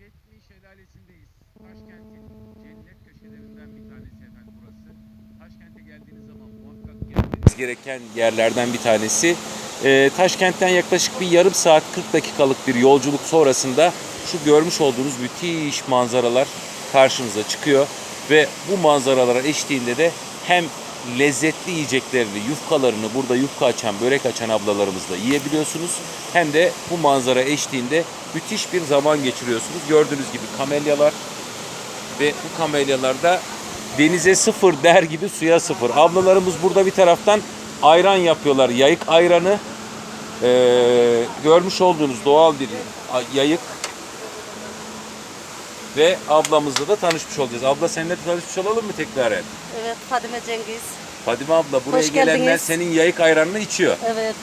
Çetmi Şelalesi'ndeyiz. Taşkent'in cennet köşelerinden bir tanesi efendim burası. Taşkent'e geldiğiniz zaman muhakkak gelmeniz gereken yerlerden bir tanesi. Ee, Taşkent'ten yaklaşık bir yarım saat 40 dakikalık bir yolculuk sonrasında şu görmüş olduğunuz müthiş manzaralar karşınıza çıkıyor. Ve bu manzaralara eşliğinde de hem lezzetli yiyeceklerini, yufkalarını burada yufka açan, börek açan ablalarımızla yiyebiliyorsunuz. Hem de bu manzara eşliğinde müthiş bir zaman geçiriyorsunuz. Gördüğünüz gibi kamelyalar ve bu kamelyalarda denize sıfır der gibi suya sıfır. Ablalarımız burada bir taraftan ayran yapıyorlar. Yayık ayranı. Ee, görmüş olduğunuz doğal bir yayık. Ve ablamızla da tanışmış olacağız. Abla seninle de tanışmış olalım mı tekrar? Evet Fadime Cengiz. Fadime abla buraya Hoş gelenler geldiniz. senin yayık ayranını içiyor. Evet.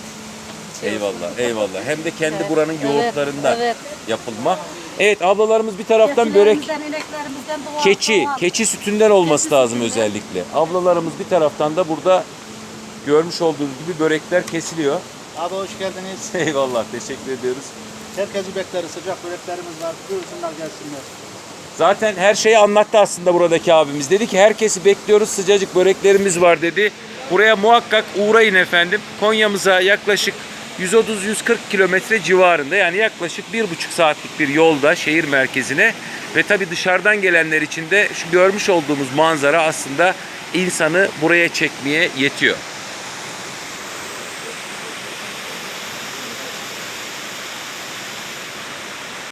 Eyvallah, eyvallah. Hem de kendi Evet, buranın evet, yoğurtlarından evet. yapılma. Evet ablalarımız bir taraftan börek, Keçilerimizden, ineklerimizden doğal, keçi, doğal. keçi sütünden olması Keçi lazım sütünden. özellikle. Ablalarımız bir taraftan da burada görmüş olduğunuz gibi börekler kesiliyor. Abi hoş geldiniz. Eyvallah, teşekkür ediyoruz. Herkesi bekleriz. Sıcak böreklerimiz var. Buyursunlar gelsinler. Zaten her şeyi anlattı aslında buradaki abimiz. Dedi ki herkesi bekliyoruz, sıcacık böreklerimiz var dedi. Buraya muhakkak uğrayın efendim. Konya'mıza yaklaşık 130-140 kilometre civarında yani yaklaşık bir buçuk saatlik bir yolda şehir merkezine ve tabi dışarıdan gelenler için de şu görmüş olduğumuz manzara aslında insanı buraya çekmeye yetiyor.